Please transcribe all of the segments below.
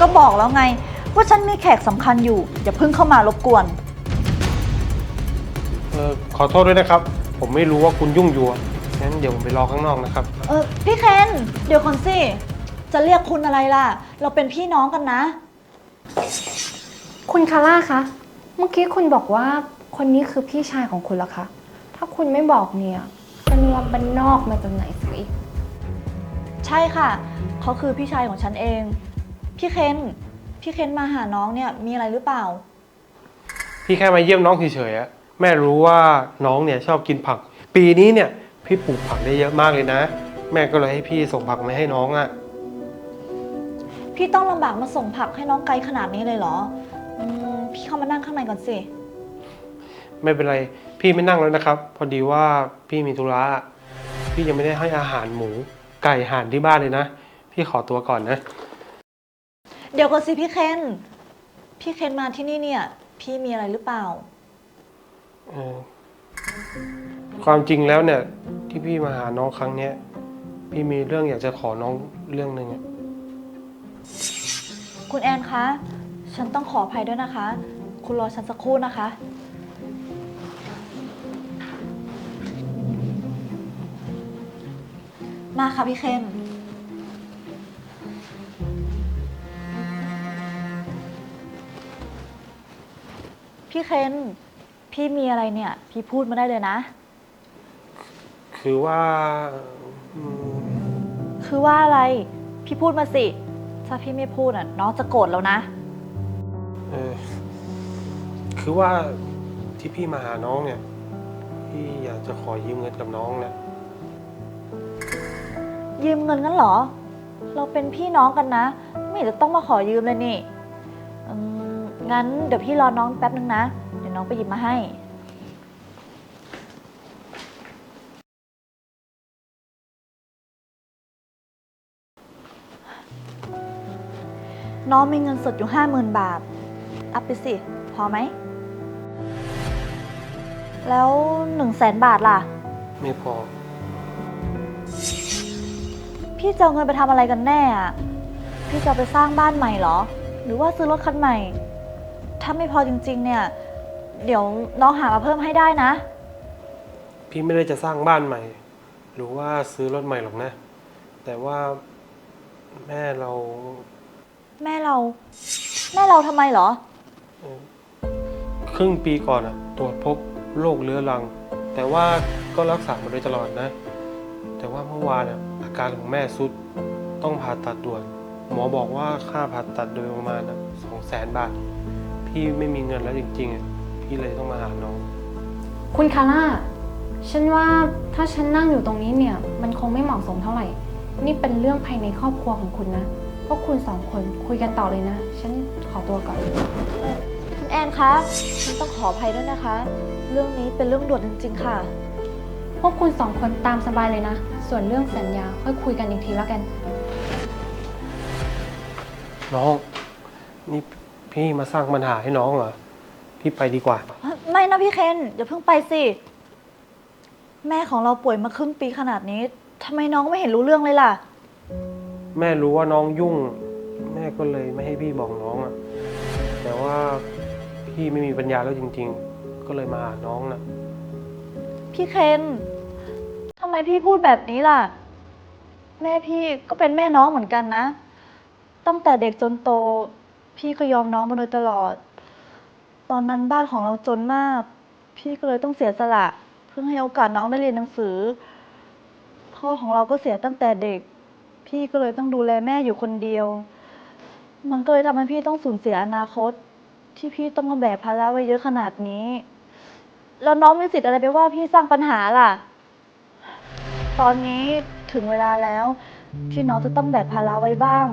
ก็บอกแล้วไง ว่าฉันมีแขกสำคัญอยู่ อย่าเพิ่งเข้ามารบกวน เออขอโทษด้วยนะครับ ผมไม่รู้ว่าคุณยุ่งอยู่อะงั้นเดี๋ยวผมไปรอข้างนอกนะครับ เออพี่เคนเดี๋ยวก่อนสิ จะเรียกคุณอะไรล่ะ เราเป็นพี่น้องกันนะ คุณคาร่าคะ เมื่อกี้คุณบอกว่าคนนี้คือพี่ชายของคุณเหรอคะ ถ้าคุณไม่บอกเนี่ยเป็นว่าบ้านนอกมาจากไหนสิ ใช่ค่ะ เขาคือพี่ชายของฉันเอง พี่เคนพี่เคนมาหาน้องเนี่ยมีอะไรหรือเปล่า พี่แค่มาเยี่ยมน้องเฉยๆอะแม่รู้ว่าน้องเนี่ยชอบกินผัก ปีนี้เนี่ยพี่ปลูกผักได้เยอะมากเลยนะ แม่ก็เลยให้พี่ส่งผักมาให้น้องอะพี่ต้องลำบากมาส่งผักให้น้องไกลขนาดนี้เลยเหรออืมพี่เข้ามานั่งข้างในก่อนสิไม่เป็นไร พี่ไม่นั่งแล้วนะครับ พอดีว่าพี่มีธุระพี่ยังไม่ได้ให้อาหารหมู ไก่ห่านที่บ้านเลยนะ พี่ขอตัวก่อนนะ เดี๋ยวก่อนสิพี่เคน พี่เคนมาที่นี่เนี่ย พี่มีอะไรหรือเปล่า เออความจริงแล้วเนี่ย ที่พี่มาหาน้องครั้งเนี้ย พี่มีเรื่องอยากจะขอน้องเรื่องหนึ่งอะคุณแอนคะ ฉันต้องขออภัยด้วยนะคะ คุณรอฉันสักครู่นะคะ มาค่ะพี่เคน พี่เคนพี่มีอะไรเนี่ย พี่พูดมาได้เลยนะ คือว่าอืมคือว่าอะไร พี่พูดมาสิ ถ้าพี่ไม่พูดอะ น้องจะโกรธแล้วนะ เออคือว่าที่พี่มาหาน้องเนี่ย พี่อยากจะขอยืมเงินกับน้องนะยืมเงินงั้นเหรอ เราเป็นพี่น้องกันนะ ไม่เห็นจะต้องมาขอยืมเลยนี่อืม งั้นเดี๋ยวพี่รอน้องแป๊บนึงนะ เดี๋ยวน้องไปหยิบมาให้ น้องมีเงินสดอยู่ห้าหมื่นบาท อัพไปสิ พอไหม แล้วหนึ่งแสนบาทล่ะ ไม่พอ พี่จะเอาเงินไปทำอะไรกันแน่อะพี่จะเอาไปสร้างบ้านใหม่เหรอ หรือว่าซื้อรถคันใหม่ ถ้าไม่พอจริง ๆ เนี่ย เดี๋ยวน้องหามาเพิ่มให้ได้นะ พี่ไม่ได้จะสร้างบ้านใหม่ หรือว่าซื้อรถใหม่หรอกนะ แต่ว่าแม่เราแม่เรา แม่เราทำไมเหรอครึ่งปีก่อนอะตรวจพบโรคเรื้อรัง แต่ว่าก็รักษามาโดยตลอดนะ แต่ว่าเมื่อวานอะอาการของแม่สุดต้องผ่าตัดด่วน หมอบอกว่าค่าผ่าตัดโดยประมาณสองแสนบาท พี่ไม่มีเงินแล้วจริงๆอะพี่เลยต้องมาหาน้อง คุณคาร่า ฉันว่าถ้าฉันนั่งอยู่ตรงนี้เนี่ย มันคงไม่เหมาะสมเท่าไหร่ นี่เป็นเรื่องภายในครอบครัวของคุณนะ พวกคุณสองคนคุยกันต่อเลยนะ ฉันขอตัวก่อน คุณแอนคะฉันต้องขออภัยด้วยนะคะ เรื่องนี้เป็นเรื่องด่วนจริงๆค่ะ พวกคุณสองคนตามสบายเลยนะ ส่วนเรื่องสัญญาค่อยคุยกันอีกทีแล้วกัน น้อง นี่ พี่มาสร้างปัญหาให้น้องเหรอ พี่ไปดีกว่า ไม่นะพี่เคนอย่าเพิ่งไปสิ แม่ของเราป่วยมาครึ่งปีขนาดนี้ทำไมน้องไม่เห็นรู้เรื่องเลยล่ะ แม่รู้ว่าน้องยุ่ง แม่ก็เลยไม่ให้พี่บอกน้องอะแต่ว่าพี่ไม่มีปัญญาแล้วจริง ๆ ก็เลยมาหาน้องนะพี่เคนทำไมพี่พูดแบบนี้ล่ะ แม่พี่ก็เป็นแม่น้องเหมือนกันนะ ตั้งแต่เด็กจนโต พี่ก็ยอมน้องมาโดยตลอด ตอนนั้นบ้านของเราจนมาก พี่ก็เลยต้องเสียสละ เพื่อให้โอกาสน้องได้เรียนหนังสือ พ่อของเราก็เสียตั้งแต่เด็ก พี่ก็เลยต้องดูแลแม่อยู่คนเดียว มันก็เลยทำให้พี่ต้องสูญเสียอนาคต ที่พี่ต้องมาแบกภาระไว้เยอะขนาดนี้ แล้วน้องมีสิทธิ์อะไรไปว่าพี่สร้างปัญหาล่ะ ตอนนี้ถึงเวลาแล้ว ที่น้องจะต้องแบกภาระไว้บ้าง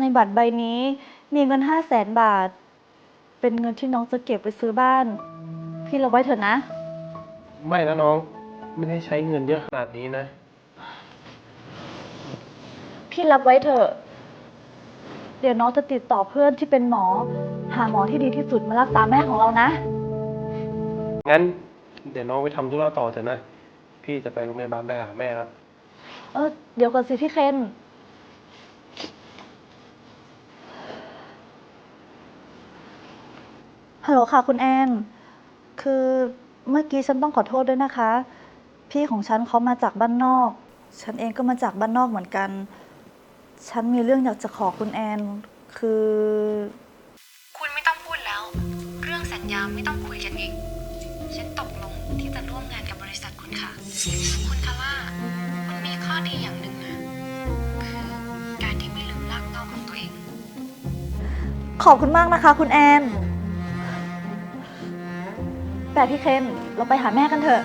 ในบัตรใบนี้มีเงินห้าแสนบาท เป็นเงินที่น้องจะเก็บไปซื้อบ้าน พี่รับไว้เถอะนะ ไม่นะน้อง ไม่ได้ใช้เงินเยอะขนาดนี้นะ พี่รับไว้เถอะ เดี๋ยวน้องจะติดต่อเพื่อนที่เป็นหมอ หาหมอที่ดีที่สุดมารักษาแม่ของเรานะ งั้น เดี๋ยวน้องไปทำธุระต่อเถอะนะ พี่จะไปโรงพยาบาลไปหาแม่แล้วเออเดี๋ยวก่อนสิพี่เคน ฮัลโหลค่ะคุณแอน คือเมื่อกี้ฉันต้องขอโทษด้วยนะคะ พี่ของฉันเขามาจากบ้านนอก ฉันเองก็มาจากบ้านนอกเหมือนกัน ฉันมีเรื่องอยากจะขอคุณแอน คือ คุณไม่ต้องพูดแล้ว เรื่องสัญญาไม่ต้องคุยกันอีก ฉันตกลงที่จะร่วมงานกับบริษัทคุณค่ะ คุณคาร่าคุณมีข้อดีอย่างหนึ่งนะคือการที่ไม่ลืมรากเหง้าของตัวเอง ขอบคุณมากนะคะ คุณแอน แต่พี่เคนเราไปหาแม่กันเถอะ